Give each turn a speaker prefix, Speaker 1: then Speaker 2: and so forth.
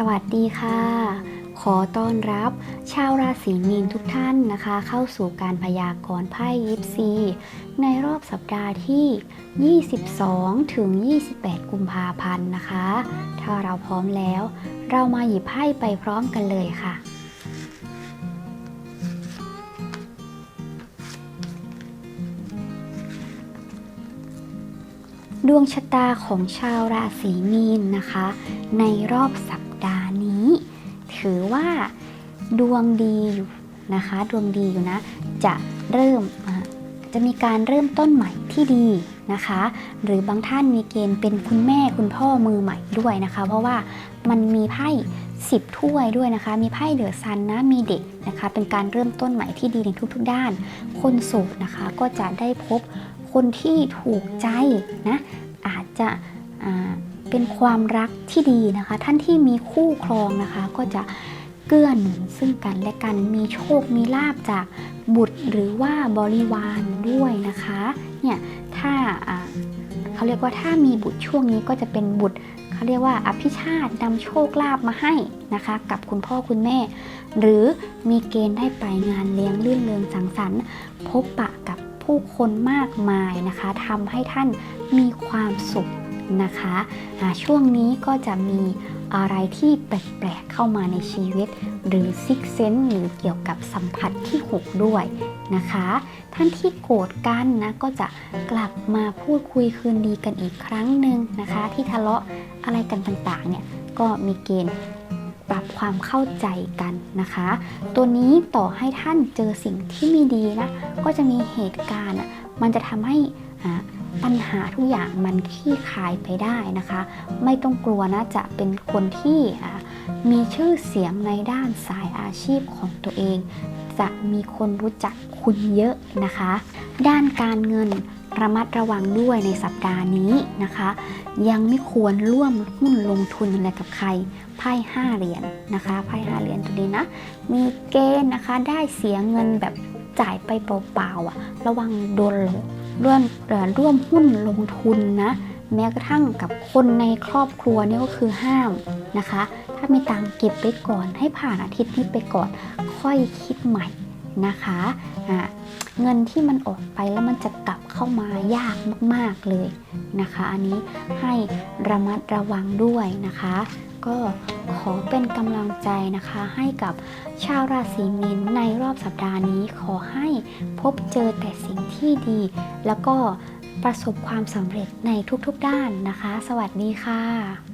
Speaker 1: สวัสดีค่ะ ขอต้อนรับ ชาวราศีมีนทุกท่านนะคะ เข้าสู่การพยากรณ์ไพ่ยิปซีในรอบสัปดาห์ที่ 22 ถึง 28 กุมภาพันธ์นะคะ ถ้าเราพร้อมแล้ว เรามาหยิบไพ่ไปพร้อมกันเลยค่ะ ดวงชะตาของชาวราศีมีนนะคะ ในรอบสัปดาห์นี้ ถือว่าดวงดีอยู่นะคะ ดวงดีอยู่นะ จะเริ่มจะมีการเริ่มต้นใหม่ที่ดีนะคะ หรือบางท่านมีเกณฑ์เป็นคุณแม่คุณพ่อมือใหม่ด้วยนะคะ เพราะว่ามันมีไพ่สิบถ้วยด้วยนะคะ มีไพ่เดือดซันนะมีเด็กนะคะ เป็นการเริ่มต้นใหม่ที่ดีในทุกๆด้าน คนโสดนะคะก็จะได้พบ คนที่ถูกใจนะอาจจะเป็นความรักที่ดีนะคะ ท่านที่มีคู่ครองนะคะก็จะเกื้อหนุนซึ่งกันและกันมีโชคมีลาบจากบุตรหรือว่าบริวารด้วยนะคะเนี่ยถ้าเขาเรียกว่าถ้ามีบุตรช่วงนี้ก็จะเป็นบุตรเขาเรียกว่าอภิชาตินำโชคลาภมาให้นะคะ กับคุณพ่อคุณแม่ หรือมีเกณฑ์ได้ไปงานเลี้ยงลื่นเริงสังสรรค์ พบปะกับ ผู้คนมากมายนะคะทำให้ท่านมีความสุขนะคะอ่าช่วงนี้ก็จะมีอะไรที่แปลกๆเข้ามาในชีวิต หรือซิกเซนหรือเกี่ยวกับสัมผัสที่ 6 ด้วยนะคะ ท่านที่โกรธกันนะก็จะกลับมาพูดคุยคืนดีกันอีกครั้งหนึ่งนะคะ ที่ทะเลาะอะไรกันต่างๆเนี่ยก็มีเกณฑ์ ปรับความเข้าใจกันนะคะ ตัวนี้ต่อให้ท่านเจอสิ่งที่ไม่ดีนะก็จะมีเหตุการณ์มันจะทำให้ปัญหาทุกอย่างมันคลี่คลายไปได้นะคะ ไม่ต้องกลัวนะจะเป็นคนที่มีชื่อเสียงในด้านสายอาชีพของตัวเอง จะมีคนรู้จักคุณเยอะนะคะ ด้านการเงิน ระมัดระวังด้วยในสัปดาห์นี้นะคะ ยังไม่ควรร่วมหุ้นลงทุนอะไรกับใครไพ่ห้าเหรียญนะคะไพ่ห้าเหรียญตัวนี้นะ มีเกณฑ์นะคะได้เสียเงินแบบจ่ายไปเปล่าๆอะระวังโดนร่วมเอ่อร่วมหุ้นลงทุนนะ แม้กระทั่งกับคนในครอบครัวนี่ก็คือห้ามนะคะ ถ้ามีตังค์เก็บไปก่อนให้ผ่านอาทิตย์นี้ไปก่อน ค่อยคิดใหม่นะคะะเงินที่มันออกไปแล้วมันจะกลับ เข้ามายากมาก ๆเลยนะคะ อันนี้ให้ระมัดระวังด้วยนะคะ ก็ขอเป็นกำลังใจนะคะให้กับชาวราศีมีนในรอบสัปดาห์นี้ขอให้พบเจอแต่สิ่งที่ดี แล้วก็ประสบความสำเร็จในทุกๆด้านนะคะ สวัสดีค่ะ